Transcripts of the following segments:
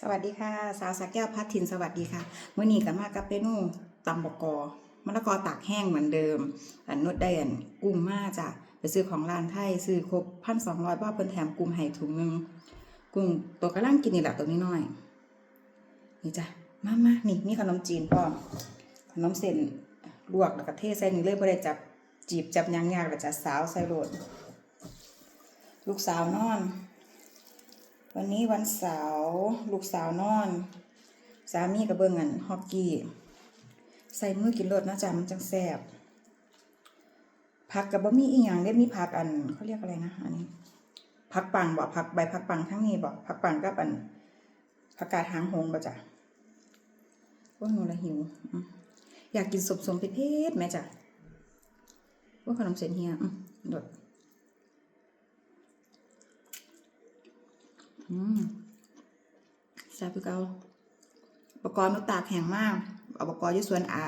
สวัสดีค่ะ สาวสักแก้วพัดทินสวัสดีค่ะเมื่อนี้กับมากับเมนูตำบกอมะละกอตากแห้งเหมือนเดิม อันนุดได้อันกุ้งมาจ้ะไปซื้อของร้านไทยซื้อครบพันสองร้อยบาทเพิ่นแถมกุ้งให้ถุงหนึงกุ้งตัวกระล่างกินนี่แหละตัวนี้น้อยนี่จ้ะมามานี่มีขนมจีนพร้อมขนมเส้นลวกแล้วก็เทใส่นี่เลยบ่ได้จับจีบจับยางยากแล้วจะสาวใส่โรดลูกสาวนอน วันนี้วันเสาร์ลูกสาวนอน สามีกับเบิ่งอันฮอกกี้ ใส่มือกินรสนะจ๊ะมันจังแซ่บผักกับบะหมี่อีหยังได้มีผักอันเขาเรียกอะไรนะอันนี้ผักปังบ่ผักใบผักปังทั้งนี้บ่ผักปังกับอันผักกาดหางหงบ่จ้ะว่าหนูละหิว อยากกินสมสมเผ็ดๆไหมจ้ะว่าขนมเส้นเฮียอืมดด อืม แซ่บคือเกาอุปกรณ์นุตากแข็งมากอุปกรณ์อยี่ส่วนอา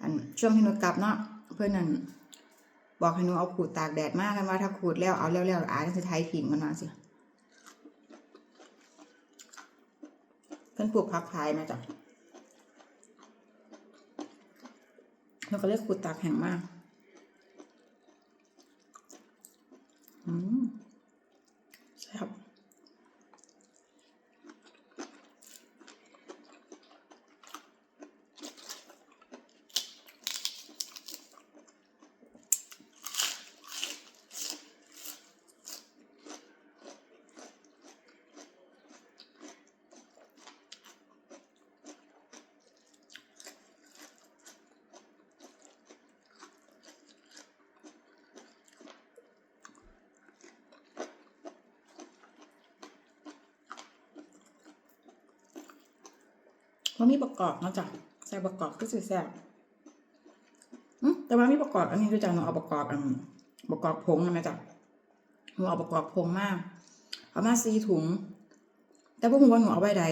อันช่วงที่หนุกลับเนาะเพื่อนนั่นบอกให้หนูเอาขูดตากแดดมากกันว่าถ้าขูดแล้วเอาแล้วแล้วอาจะไทยถิ่มมันมาสิเพื่อนปลูกพักขายมาจ้ะแล้วก็เรียกขูดตากแข็งมาก อืมแซ่บ มันมีประกอบนะจ๊ะใส่ประกอบก็สิแซ่บแต่ว่ามีประกอบอันนี้คือจ้ะหนูเอาประกอบอันประกอบผงนะจ๊ะหนูเอาประกอบผงมาก เอามาซีถุง แต่พวกหนูว่าหนูเอาไว้ใด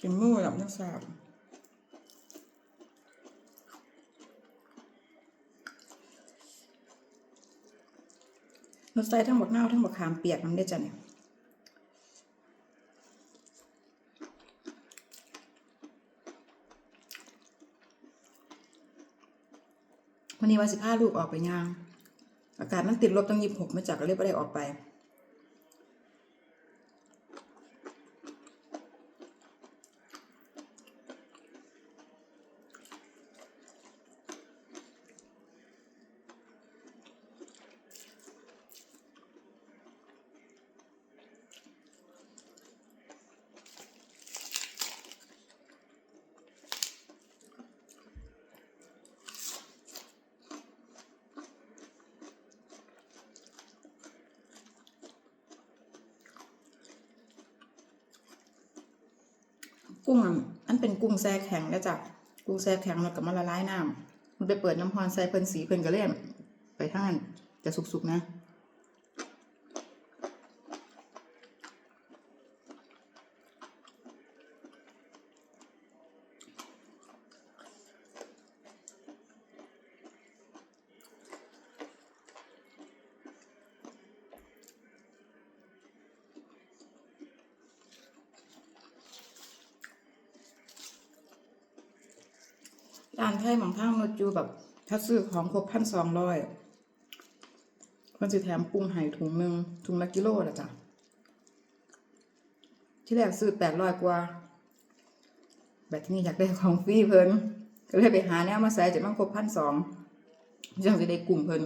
กินมือแบบนี้แซ่บหนูใส่ทั้งหมดเน่าทั้งหมดขามเปียกมันได้จ้ะเนี่ยวันนี้วันสิบห้าลูกออกไปย่าง อากาศมันติดลบตั้งยี่สิบหกมาจากก็เลยไม่ได้ออกไป กุ้งอะอันเป็นกุ้งแซ่แข็งนะจ๊ะกุ้งแซ่แข็งแล้วก็มาละลายน้ำมันไปเปิดน้ำพรใส่เพิ่นสีเพิ่นก็เล่นไปท่านจะสุกๆนะ ร้านไทยของท่างนจูแบบถ้าซื้อของครบพันสองร้อยมันจะแถมปรุงไห่ถุงหนึ่งถุงละกิโลละจ้ะ ที่แรกซื้อแปดร้อยกว่า แบบที่นี่อยากได้ของฟรีเพิ่นก็เลยไปหาแนวมาใส่จะมันครบพันสองจังจะได้กลุ่มเพิ่น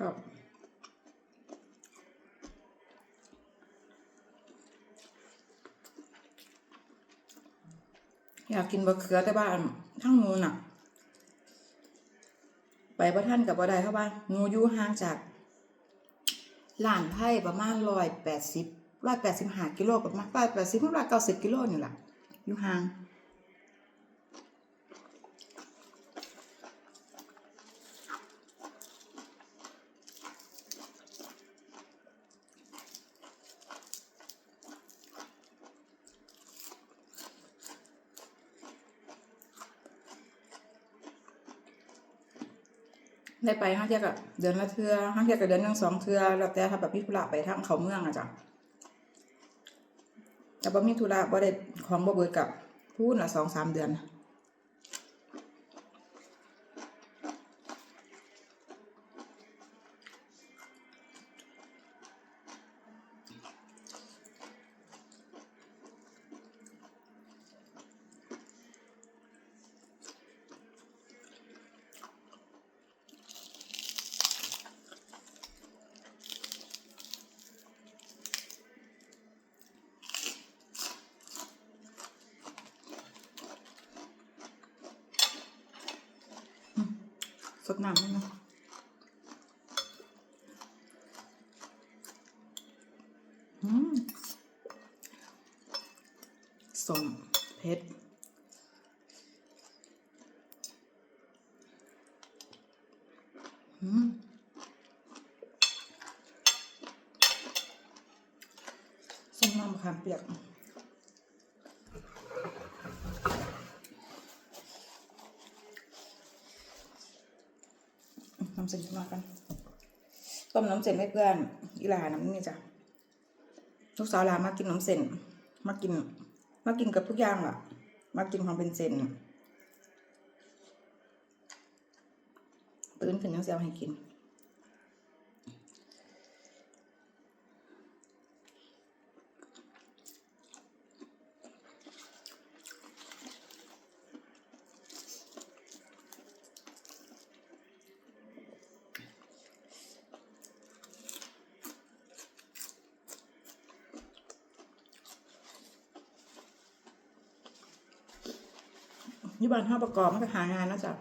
ครับอยากกินบะเขือแต่บ้านทั้งหนูน่ะไปประท่านกับบ่ได้เพราะว่าหนูอยู่ห่างจากร้านไผ่ประมาณร้อยแปดสิบร้อยแปดสิบห้ากิโลประมาณร้อยแปดสิบร้อยเก้าสิบกิโลนี่แหละอยู่ห่าง ได้ไปห้างเที่ยกับเดือนละเทือห้างเที่ยกับเดือนหนึ่งสองเทือแล้วแต่ถ้าแบบมีธุระไปทางเขาเมืองอะจ้ะแต่บ่มีธุระบ่ได้ของบ่เบิดกับพูดละสองสามเดือน สดน้ำนิดนึงอืมสมเผ็ดอืมส้มน้ำมะขามเปียก น้ำเส้นขึ้นมากันต้มน้ำเส้นให้เพื่อนอีหลาน้ำนี่จ้ะลูกสาวลามากินน้ำเส้น มากิน มากินกับทุกอย่างอะมากินความเป็นเส้นตื่นขึ้นยังเสียวให้กิน ยี่บานห้าประกอบมันก็หางานนะจ๊ะ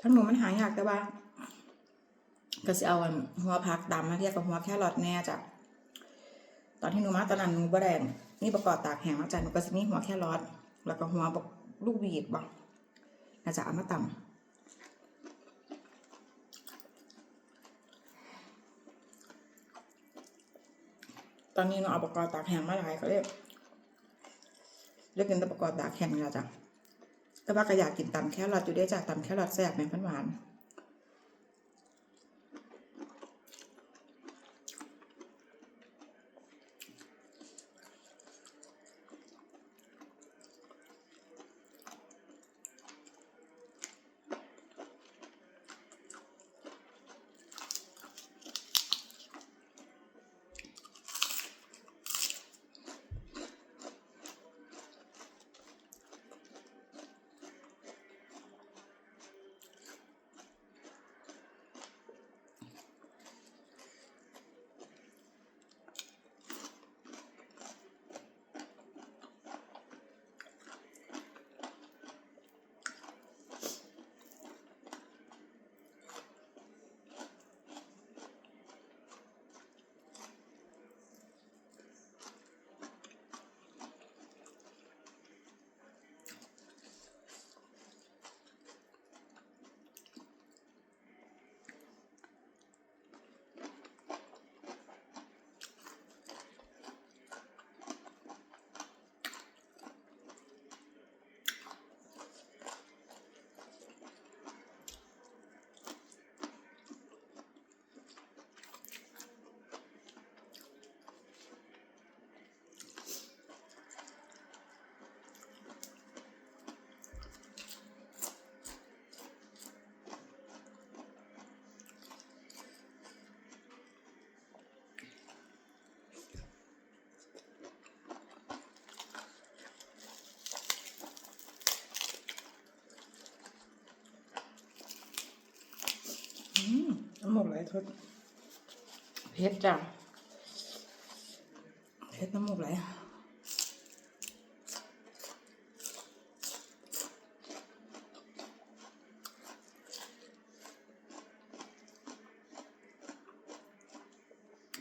ทั้งหนูมันหายากแต่ว่าก็สิเอาหัวผักดำมาเทียบกับหัวแครอทแน่จ้ะตอนที่หนูมาตอนนั้นหนูบ่ได้นี่ประกอบตากแห้งมาจ้ะหนูก็สิมีหัวแครอทแล้วก็หัวลูกบีบบ่นะจ๊ะเอามาตำตอนนี้หนูเอาประกอบตากแห้งมาหลายเขาเรียกเรียกกินแต่ประกอบตากแห้งนี่แหละจ้ะ แต่ว่าก็อยากกินตำแครอทอยู่ได้จากตำแครอทแซ่บแม่นหวาน ทดเผ็ดจ้ะเผ็ดน้ำหมกไหล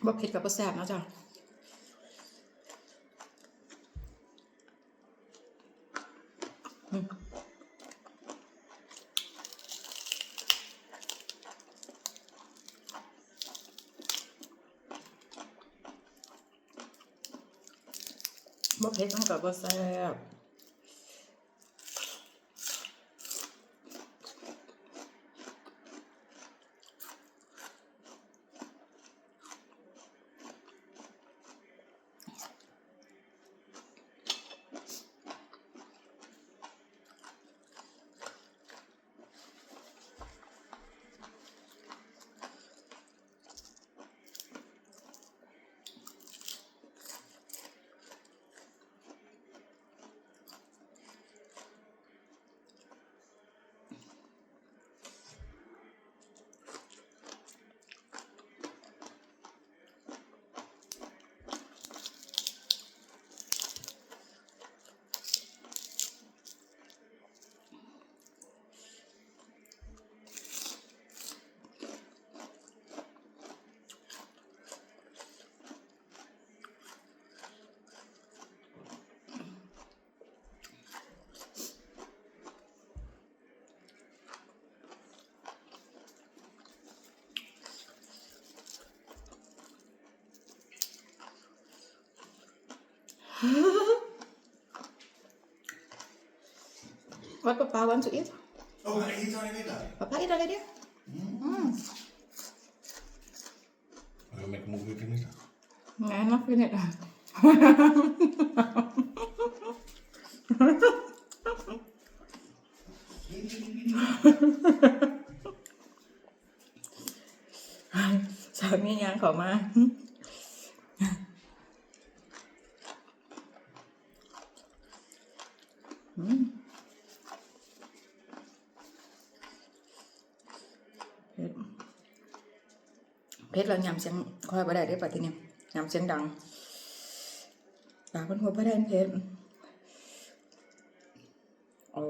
บ่เผ็ดกับบ่แซ่บเนาะจ้ะ บ่เผ็ดมันก็ What Papa wants to eat? Oh, hij eet alleen middag. Papa eat already? Mm. Dan ben ik moe weer middag. Nee, nog niet. Sợ mi nhang khổ mà. Ừ. เพชรเรายำเสียงคอยบ่ได้ได้ปะทีนี้ยำเสียงดังปากมันหัวบ่ได้เพชรโอ้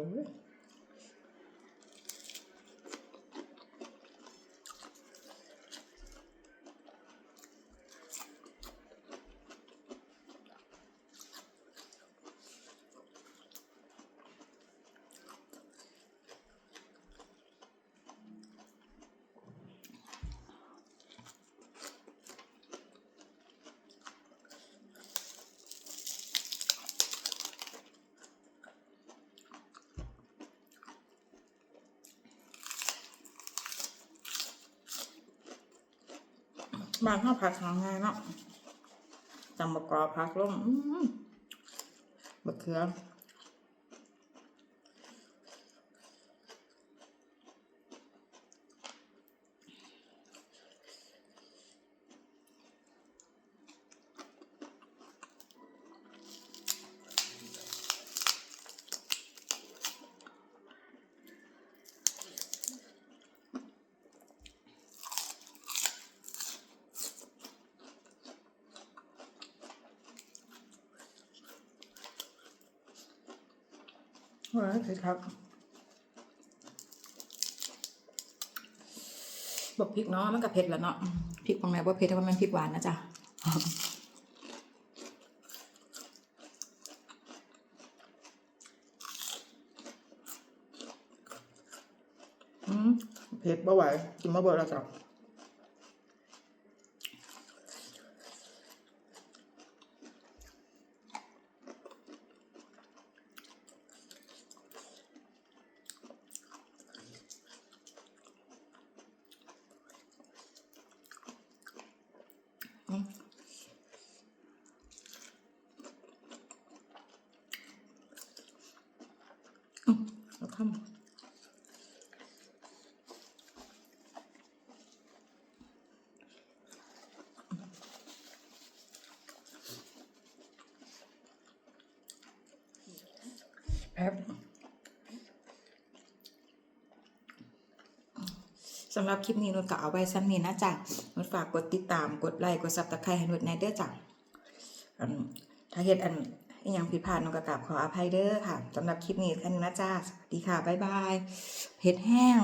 บ้านข้าวผักทางง่ายเนาะจำบกกรอผักลงอื้อมะเขือ เฮ้ยคือครับบอกพริกเนาะมันกับเผ็ดแล้วเนาะพริกของแม่ว่าเผ็ดแต่ว่ามันพริกหวานนะจ๊ะอืมเผ็ดบ่ไหวกินมาเบิดแล้วจ้ะอืมอื มเอาข้ามครับสำหรับคลิปนี้นุชก็เอาไว้ซ้ำนี้นะจ๊ะนุชฝากกดติดตาม กดไลค์ กดซับสไครต์ให้นุชในเด้อจ้ะอันถ้าเฮ็ดอัน อหยังผิดพลาดนุชก็กราบขออภัยเด้อค่ะสำหรับคลิปนี้แค่นี้นะจ้าสวัสดีค่ะ บ๊ายบายเผ็ดแห้ง